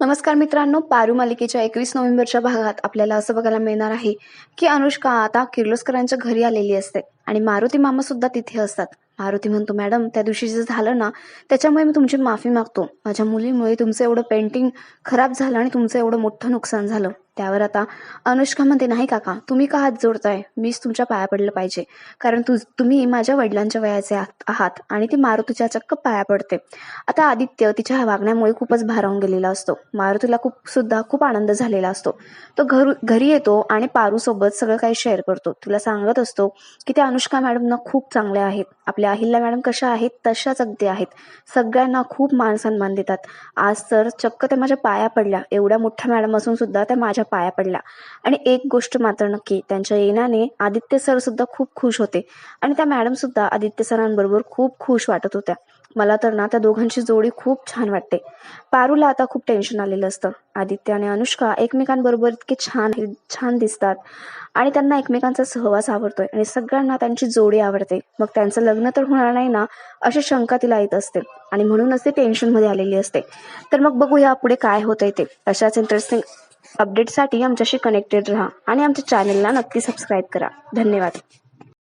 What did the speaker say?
नमस्कार मित्रांनो पारू मालिकेच्या एकवीस नोव्हेंबरच्या भागात आपल्याला असं बघायला मिळणार आहे की अनुष्का आता किर्लोस्करांच्या घरी आलेली असते आणि मारुती मामा सुद्धा तिथे असतात. मारुती म्हणतो मॅडम त्या दिवशी जे झालं ना त्याच्यामुळे मी तुमची माफी मागतो. माझ्या मुलीमुळे तुमचं एवढं पेंटिंग खराब झालं आणि तुमचं एवढं मोठं नुकसान झालं. त्यावर आता अनुष्का म्हणते नाही काका तुम्ही का हात जोडताय? मीच तुमच्या पाया पडलं पाहिजे. कारण तुझ तुम्ही माझ्या वडिलांच्या वयाचे आहात- आणि ती मारुतीच्या चक्क पाया पडते. आता आदित्य तिच्या वागण्यामुळे खूपच भारावून गेलेला असतो. मारुतीला खूप सुद्धा खूप आनंद झालेला असतो. तो घर घरी येतो आणि पारू सोबत सगळं काही शेअर करतो. तुला सांगत असतो की त्या अनुष्का मॅडम ना खूप चांगल्या आहेत. आपल्या आपल्या अहिल्या मॅडम कशा आहेत? तशाच अगदी आहेत. सगळ्यांना खूप मान सन्मान देतात. आज तर चक्क त्या माझ्या पाया पडल्या. एवढ्या मोठ्या मॅडम असून सुद्धा त्या माझ्या पाया पडल्या. आणि एक गोष्ट मात्र नक्की त्यांच्या येण्याने आदित्य सर सुद्धा खूप खुश होते. आणि त्या मॅडम सुद्धा आदित्य सरांबरोबर खूप खुश वाटत होत्या. मला तर ना त्या दोघांची जोडी खूप छान वाटते. पारूला आता खूप टेन्शन आलेलं असतं. आदित्य आणि अनुष्का एकमेकांबरोबर इतके छान छान दिसतात. आणि त्यांना एकमेकांचा सहवास आवडतोय आणि सगळ्यांना त्यांची जोडी आवडते. मग त्यांचं लग्न तर होणार नाही ना अशी शंका तिला येत असते. आणि म्हणूनच ती टेन्शनमध्ये आलेली असते. तर मग बघूया पुढे काय होतंय ते. अशाच इंटरेस्टिंग अपडेटसाठी आमच्याशी कनेक्टेड राहा आणि आमच्या चॅनलला नक्की सबस्क्राईब करा. धन्यवाद.